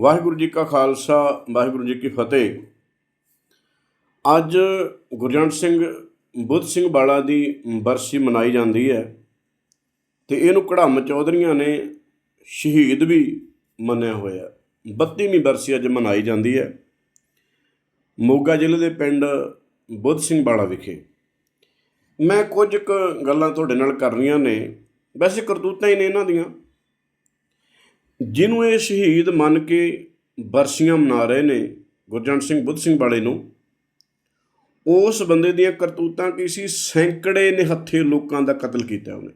ਵਾਹਿਗੁਰੂ ਜੀ ਕਾ ਖਾਲਸਾ, ਵਾਹਿਗੁਰੂ ਜੀ ਕੀ ਫਤਿਹ। ਅੱਜ ਗੁਰਜੰਟ ਸਿੰਘ ਬੁੱਧ ਸਿੰਘ ਬਾਲਾ ਦੀ ਬਰਸੀ ਮਨਾਈ ਜਾਂਦੀ ਹੈ ਤੇ ਇਹਨੂੰ ਕੜਾਮ ਚੌਧਰੀਆਂ ਨੇ ਸ਼ਹੀਦ ਵੀ ਮੰਨਿਆ ਹੋਇਆ 32ਵੀਂ ਬਰਸੀ ਅੱਜ ਮਨਾਈ ਜਾਂਦੀ ਹੈ ਮੋਗਾ ਜ਼ਿਲ੍ਹੇ ਦੇ ਪਿੰਡ ਬੁੱਧ ਸਿੰਘ ਬਾਲਾ ਵਿਖੇ। ਮੈਂ ਕੁਝ ਕੁ ਗੱਲਾਂ ਤੁਹਾਡੇ ਨਾਲ ਕਰਨੀਆਂ ਨੇ। ਵੈਸੇ ਕਰਤੂਤਾਂ ਹੀ ਨੇ ਇਹਨਾਂ ਦੀਆਂ। ਜਿਹਨੂੰ ਇਹ ਸ਼ਹੀਦ ਮੰਨ ਕੇ ਬਰਸੀਆਂ ਮਨਾ ਰਹੇ ਨੇ ਗੁਰਜੰਟ ਸਿੰਘ ਬੁੱਧ ਸਿੰਘ ਵਾਲੇ ਨੂੰ, ਉਸ ਬੰਦੇ ਦੀਆਂ ਕਰਤੂਤਾਂ ਕੀ ਸੀ? ਸੈਂਕੜੇ ਨਿਹੱਥੇ ਲੋਕਾਂ ਦਾ ਕਤਲ ਕੀਤਾ ਉਹਨੇ।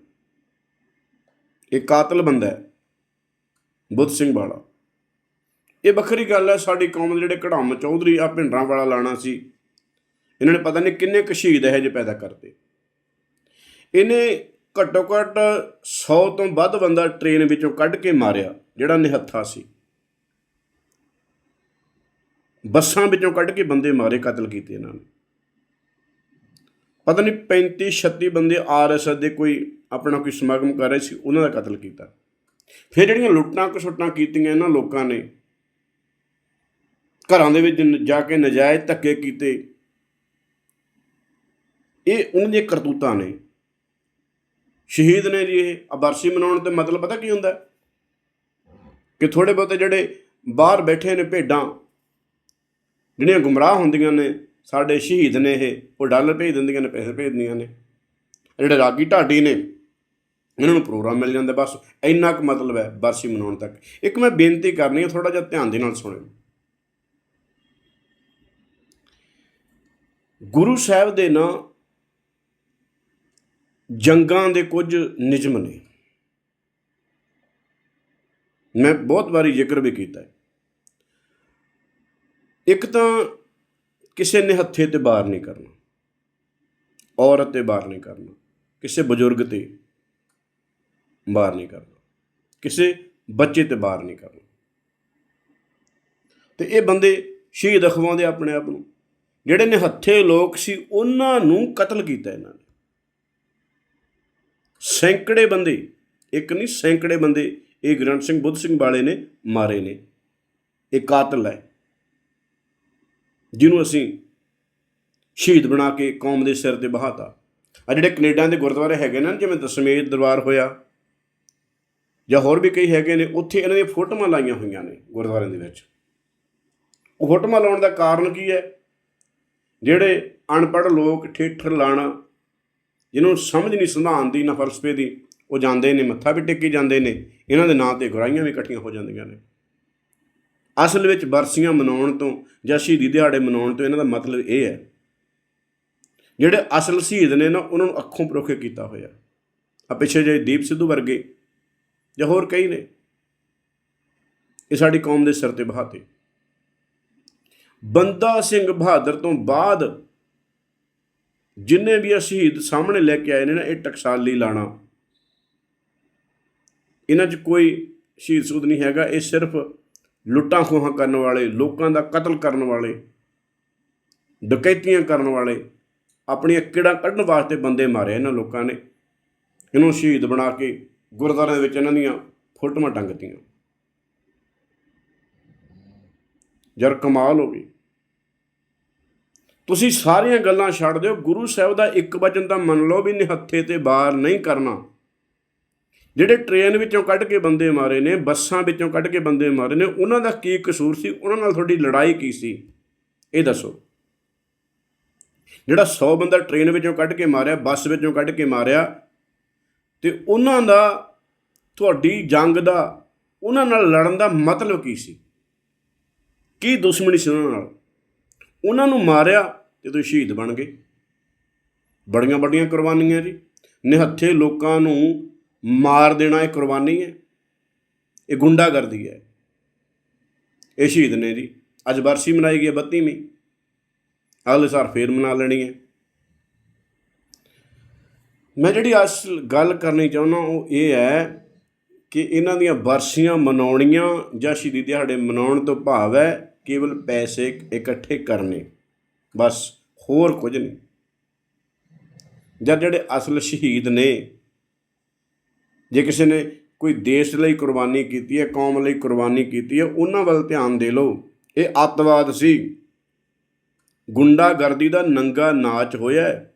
ਇਹ ਕਾਤਲ ਬੰਦਾ ਹੈ, ਬੁੱਧ ਸਿੰਘ ਵਾਲਾ। ਇਹ ਵੱਖਰੀ ਗੱਲ ਹੈ, ਸਾਡੀ ਕੌਮ ਦੇ ਜਿਹੜੇ ਕਢਾਮ ਚੌਧਰੀ ਆ, ਭਿੰਡਰਾਂ ਵਾਲਾ ਲਾਣਾ ਸੀ, ਇਹਨਾਂ ਨੇ ਪਤਾ ਨਹੀਂ ਕਿੰਨੇ ਕੁ ਸ਼ਹੀਦ ਇਹੋ ਜਿਹੇ ਪੈਦਾ ਕਰਤੇ। ਇਹਨੇ ਘੱਟੋ ਘੱਟ 100 ਤੋਂ ਵੱਧ ਬੰਦਾ ਟ੍ਰੇਨ ਵਿੱਚੋਂ ਕੱਢ ਕੇ ਮਾਰਿਆ, ਜਿਹੜਾ ਨਿਹੱਥਾ ਸੀ। ਬੱਸਾਂ ਵਿੱਚੋਂ ਕੱਢ ਕੇ ਬੰਦੇ ਮਾਰੇ, ਕਤਲ ਕੀਤੇ ਇਹਨਾਂ ਨੇ। ਪਤਾ ਨਹੀਂ 35 36 ਬੰਦੇ ਆਰਐਸਐਸ ਦੇ ਕੋਈ ਆਪਣਾ ਕੋਈ ਸਮਾਗਮ ਕਰ ਰਹੇ ਸੀ, ਉਹਨਾਂ ਦਾ ਕਤਲ ਕੀਤਾ। ਫਿਰ ਜਿਹੜੀਆਂ ਲੁੱਟਾਂ ਕਸੁੱਟਾਂ ਕੀਤੀਆਂ ਇਹਨਾਂ ਲੋਕਾਂ ਨੇ, ਘਰਾਂ ਦੇ ਵਿੱਚ ਜਾ ਕੇ ਨਜਾਇਜ਼ ਧੱਕੇ ਕੀਤੇ, ਇਹ ਉਹਨਾਂ ਦੀਆਂ ਕਰਤੂਤਾਂ ਨੇ। ਸ਼ਹੀਦ ਨੇ ਜੀ ਇਹ ਅਬਰਸੀ ਮਨਾਉਣ ਤੇ ਮਤਲਬ ਪਤਾ ਕੀ ਹੁੰਦਾ? ਕਿ ਥੋੜੇ ਬਹੁਤੇ ਜਿਹੜੇ ਬਾਹਰ ਬੈਠੇ ਨੇ ਭੇਡਾਂ, ਜਿਹੜੀਆਂ ਗੁੰਮਰਾਹ ਹੁੰਦੀਆਂ ਨੇ, ਸਾਡੇ ਸ਼ਹੀਦ ਨੇ ਇਹ, ਉਹ ਡਾਲਰ ਭੇਜ ਦਿੰਦੀਆਂ ਨੇ, ਪੈਸੇ ਭੇਜ ਦਿੰਦੀਆਂ ਨੇ। ਜਿਹੜੇ ਰਾਗੀ ਢਾਡੀ ਨੇ, ਇਹਨਾਂ ਨੂੰ ਪ੍ਰੋਗਰਾਮ ਮਿਲ ਜਾਂਦਾ, ਬਸ ਇੰਨਾ ਕੁ ਮਤਲਬ ਹੈ ਬਰਸੀ ਮਨਾਉਣ ਤੱਕ। ਇੱਕ ਮੈਂ ਬੇਨਤੀ ਕਰਨੀ ਹੈ ਥੋੜਾ ਜਿਹਾ ਧਿਆਨ ਦੇ ਨਾਲ ਸੁਣਿਓ। ਗੁਰੂ ਸਾਹਿਬ ਦੇ ਨਾਂ ਜੰਗਾਂ ਦੇ ਕੁਝ ਨਿਯਮ ਨੇ। ਮੈਂ ਬਹੁਤ ਵਾਰੀ ਜ਼ਿਕਰ ਵੀ ਕੀਤਾ ਹੈ। ਇੱਕ ਤਾਂ ਕਿਸੇ ਨੇ ਹੱਥੇ ਤੇ ਬਾਰ ਨਹੀਂ ਕਰਨਾ। ਔਰਤ ਤੇ ਬਾਰ ਨਹੀਂ ਕਰਨਾ। ਕਿਸੇ ਬਜ਼ੁਰਗ ਤੇ ਬਾਰ ਨਹੀਂ ਕਰਨਾ। ਕਿਸੇ ਬੱਚੇ ਤੇ ਬਾਰ ਨਹੀਂ ਕਰਨਾ। ਤੇ ਇਹ ਬੰਦੇ ਸ਼ਹੀਦ ਅਖਵਾਉਂਦੇ ਆਪਣੇ ਆਪ ਨੂੰ। ਜਿਹੜੇ ਨੇ ਹੱਥੇ ਲੋਕ ਸੀ, ਉਹਨਾਂ ਨੂੰ ਕਤਲ ਕੀਤਾ ਇਹਨਾਂ ਨੇ। ਸੈਂਕੜੇ ਬੰਦੇ ਇੱਕ ਨਹੀਂ ਸੈਂਕੜੇ ਬੰਦੇ ਇਹ ਗ੍ਰੰਥ ਸਿੰਘ ਬੁੱਧ ਸਿੰਘ ਵਾਲੇ ਨੇ ਮਾਰੇ ਨੇ। ਇਹ ਕਾਤਲ ਹੈ ਜਿਹਨੂੰ ਅਸੀਂ ਸ਼ਹੀਦ ਬਣਾ ਕੇ ਕੌਮ ਦੇ ਸਿਰ ਤੇ ਬਹਾਤਾ। ਆ ਜਿਹੜੇ ਕੈਨੇਡਾ ਦੇ ਗੁਰਦੁਆਰੇ ਹੈਗੇ ਨੇ ਨਾ, ਜਿਵੇਂ ਦਸ਼ਮੇਸ਼ ਦਰਬਾਰ ਹੋਇਆ ਜਾਂ ਹੋਰ ਵੀ ਕਈ ਹੈਗੇ ਨੇ ਉੱਥੇ ਇਹਨਾਂ ਦੀਆਂ ਫੋਟੋਆਂ ਲਾਈਆਂ ਹੋਈਆਂ ਨੇ ਗੁਰਦੁਆਰਿਆਂ ਦੇ ਵਿੱਚ। ਉਹ ਫੋਟੋਆਂ ਲਾਉਣ ਦਾ ਕਾਰਨ ਕੀ ਹੈ? ਜਿਹੜੇ ਅਨਪੜ੍ਹ ਲੋਕ ਠੇਠਰ ਲਾਣਾ ਜਿਹਨੂੰ ਸਮਝ ਨਹੀਂ ਸੰਧਾਨ ਦੀ, ਨਾ ਫਲਸਫੇ ਦੀ, ਉਹ ਜਾਂਦੇ ਨੇ, ਮੱਥਾ ਵੀ ਟੇਕੀ ਜਾਂਦੇ ਨੇ, ਇਹਨਾਂ ਦੇ ਨਾਂ ਤੇ ਗੁਰਾਈਆਂ ਵੀ ਇਕੱਠੀਆਂ ਹੋ ਜਾਂਦੀਆਂ ਨੇ। ਅਸਲ ਵਿੱਚ ਬਰਸੀਆਂ ਮਨਾਉਣ ਤੋਂ ਜਾਂ ਸ਼ਹੀਦੀ ਦਿਹਾੜੇ ਮਨਾਉਣ ਤੋਂ ਇਹਨਾਂ ਦਾ ਮਤਲਬ ਇਹ ਹੈ, ਜਿਹੜੇ ਅਸਲ ਸ਼ਹੀਦ ਨੇ ਨਾ, ਉਹਨਾਂ ਨੂੰ ਅੱਖੋਂ ਪਰੋਖੇ ਕੀਤਾ ਹੋਇਆ। ਆ ਪਿੱਛੇ ਜੇ ਦੀਪ ਸਿੱਧੂ ਵਰਗੇ ਜਾਂ ਹੋਰ ਕਈ ਨੇ। ਇਹ ਸਾਡੀ ਕੌਮ ਦੇ ਸਿਰ ਤੇ ਬਹਾਤੇ। ਬੰਦਾ ਸਿੰਘ ਬਹਾਦਰ ਤੋਂ ਬਾਅਦ ਜਿੰਨੇ ਵੀ ਇਹ ਸ਼ਹੀਦ ਸਾਹਮਣੇ ਲੈ ਕੇ ਆਏ ਨੇ ਨਾ, ਇਹ ਟਕਸਾਲੀ ਲਾਣਾ। ਇਹਨਾਂ 'ਚ ਕੋਈ ਸ਼ਹੀਦ ਸੂਦ ਨਹੀਂ ਹੈਗਾ, ਇਹ ਸਿਰਫ ਲੁੱਟਾਂ ਖੋਹਾਂ ਕਰਨ ਵਾਲੇ, ਲੋਕਾਂ ਦਾ ਕਤਲ ਕਰਨ ਵਾਲੇ, ਡਕੈਤੀਆਂ ਕਰਨ ਵਾਲੇ, ਆਪਣੀਆਂ ਕਿਹੜਾ ਕੱਢਣ ਵਾਸਤੇ ਬੰਦੇ ਮਾਰੇ ਇਹਨਾਂ ਲੋਕਾਂ ਨੇ। ਇਹਨੂੰ ਸ਼ਹੀਦ ਬਣਾ ਕੇ ਗੁਰਦੁਆਰਿਆਂ ਦੇ ਵਿੱਚ ਇਹਨਾਂ ਦੀਆਂ ਫੋਟੋਆਂ ਟੰਗਤੀਆਂ। ਯਾਰ ਕਮਾਲ ਹੋ ਗਈ। ਤੁਸੀਂ ਸਾਰੀਆਂ ਗੱਲਾਂ ਛੱਡ ਦਿਓ, ਗੁਰੂ ਸਾਹਿਬ ਦਾ ਇੱਕ ਵਚਨ ਤਾਂ ਮੰਨ ਲਓ ਵੀ ਨਿਹੱਥੇ ਤੇ ਬਾਹਰ ਨਹੀਂ ਕਰਨਾ। ਜਿਹੜੇ ਟ੍ਰੇਨ ਵਿੱਚੋਂ ਕੱਢ ਕੇ ਬੰਦੇ ਮਾਰੇ ਨੇ, ਬੱਸਾਂ ਵਿੱਚੋਂ ਕੱਢ ਕੇ ਬੰਦੇ ਮਾਰੇ ਨੇ, ਉਹਨਾਂ ਦਾ ਕੀ ਕਸੂਰ ਸੀ? ਉਹਨਾਂ ਨਾਲ ਤੁਹਾਡੀ ਲੜਾਈ ਕੀ ਸੀ? ਇਹ ਦੱਸੋ। ਜਿਹੜਾ 100 ਬੰਦਾ ਟ੍ਰੇਨ ਵਿੱਚੋਂ ਕੱਢ ਕੇ ਮਾਰਿਆ, ਬੱਸ ਵਿੱਚੋਂ ਕੱਢ ਕੇ ਮਾਰਿਆ, ਤੇ ਉਹਨਾਂ ਦਾ, ਤੁਹਾਡੀ ਜੰਗ ਦਾ, ਉਹਨਾਂ ਨਾਲ ਲੜਨ ਦਾ ਮਤਲਬ ਕੀ ਸੀ? ਕੀ ਦੁਸ਼ਮਣੀ ਸੀ ਉਹਨਾਂ ਨਾਲ? ਉਹਨਾਂ ਨੂੰ ਮਾਰਿਆ ਤੇ ਤੁਸੀਂ ਸ਼ਹੀਦ ਬਣ ਗਏ। ਬੜੀਆਂ ਵੱਡੀਆਂ ਕੁਰਬਾਨੀਆਂ ਜੀ। ਨਿਹੱਥੇ ਲੋਕਾਂ ਨੂੰ ਮਾਰ ਦੇਣਾ ਇਹ ਕੁਰਬਾਨੀ ਹੈ। ਇਹ ਗੁੰਡਾਗਰਦੀ ਹੈ। ਇਹ ਸ਼ਹੀਦ ਨੇ ਜੀ। ਅੱਜ ਵਰਸੀ ਮਨਾਈ ਗਈ ਹੈ 32ਵੀਂ ਅਗਲੇ ਸਾਲ ਫੇਰ ਮਨਾ ਲੈਣੀ ਹੈ। ਮੈਂ ਜਿਹੜੀ ਅੱਜ ਗੱਲ ਕਰਨੀ ਚਾਹੁੰਦਾ ਉਹ ਇਹ ਹੈ ਕਿ ਇਹਨਾਂ ਦੀਆਂ ਵਰਸੀਆਂ ਮਨਾਉਣੀਆਂ ਜਾਂ ਸ਼ਹੀਦੀ ਦਿਹਾੜੇ ਮਨਾਉਣ ਤੋਂ ਭਾਵ ਹੈ ਕੇਵਲ ਪੈਸੇ ਇਕੱਠੇ ਕਰਨੇ। ਬਸ ਹੋਰ ਕੁਝ ਨਹੀਂ। ਜਾਂ ਜਿਹੜੇ ਅਸਲ ਸ਼ਹੀਦ ਨੇ, ਜੇ ਕਿਸੇ ਨੇ ਕੋਈ ਦੇਸ਼ ਲਈ ਕੁਰਬਾਨੀ ਕੀਤੀ ਹੈ, ਕੌਮ ਲਈ ਕੁਰਬਾਨੀ ਕੀਤੀ ਹੈ, ਉਹਨਾਂ ਵੱਲ ਧਿਆਨ ਦੇ ਲਓ। ਇਹ ਅੱਤਵਾਦ ਸੀ। ਗੁੰਡਾਗਰਦੀ ਦਾ ਨੰਗਾ ਨਾਚ ਹੋਇਆ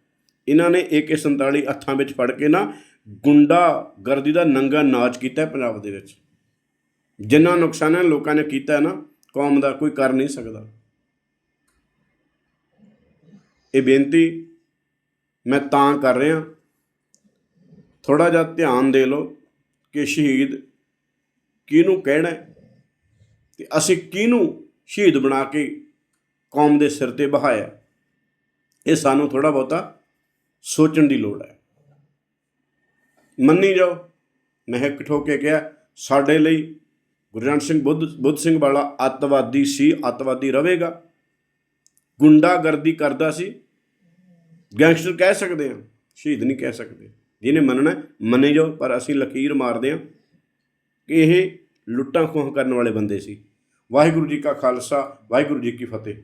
ਇਹਨਾਂ ਨੇ AK47 ਹੱਥਾਂ ਵਿੱਚ ਫੜ ਕੇ ਨਾ ਗੁੰਡਾਗਰਦੀ ਦਾ ਨੰਗਾ ਨਾਚ ਕੀਤਾ ਪੰਜਾਬ ਦੇ ਵਿੱਚ। ਜਿੰਨਾ ਨੁਕਸਾਨ ਹੈ ਲੋਕਾਂ ਨੇ ਕੀਤਾ ਨਾ, ਕੌਮ ਦਾ ਕੋਈ ਕਰ ਨਹੀਂ ਸਕਦਾ। ਇਹ ਬੇਨਤੀ ਮੈਂ ਤਾਂ ਕਰ ਰਿਹਾ। ਥੋੜਾ ਜਿਹਾ ਧਿਆਨ ਦੇ ਲਓ ਕਿ ਸ਼ਹੀਦ ਕਿਹਨੂੰ ਕਹਿਣਾ ਹੈ ਤੇ ਅਸੀਂ ਕਿਹਨੂੰ ਸ਼ਹੀਦ ਬਣਾ ਕੇ ਕੌਮ ਦੇ ਸਿਰ ਤੇ ਬਹਾਇਆ। ਇਹ ਸਾਨੂੰ ਥੋੜਾ ਬਹੁਤਾ ਸੋਚਣ ਦੀ ਲੋੜ ਹੈ। ਮੰਨੀ ਜਾਓ। ਮੈਂ ਇੱਕ ਠੋਕ ਕੇ ਕਿਹਾ ਸਾਡੇ ਲਈ ਗੁਰਜੰਟ ਸਿੰਘ ਬੁੱਧ ਬੁੱਧ ਸਿੰਘ ਵਾਲਾ ਅੱਤਵਾਦੀ ਸੀ ਅੱਤਵਾਦੀ ਰਹੇਗਾ। ਗੁੰਡਾਗਰਦੀ ਕਰਦਾ ਸੀ। ਗੈਂਗਸਟਰ ਕਹਿ ਸਕਦੇ ਹਾਂ ਸ਼ਹੀਦ ਨਹੀਂ ਕਹਿ ਸਕਦੇ। ਜਿਹਨੇ ਮੰਨਣਾ ਹੈ, ਮੰਨੇ ਜਾਓ ਪਰ ਅਸੀਂ ਲਕੀਰ ਮਾਰਦੇ ਹਾਂ ਕਿ ਇਹ ਲੁੱਟਾਂ ਖੋਹ ਕਰਨ ਵਾਲੇ ਬੰਦੇ ਸੀ। ਵਾਹਿਗੁਰੂ ਜੀ ਕਾ ਖਾਲਸਾ ਵਾਹਿਗੁਰੂ ਜੀ ਕੀ ਫਤਿਹ।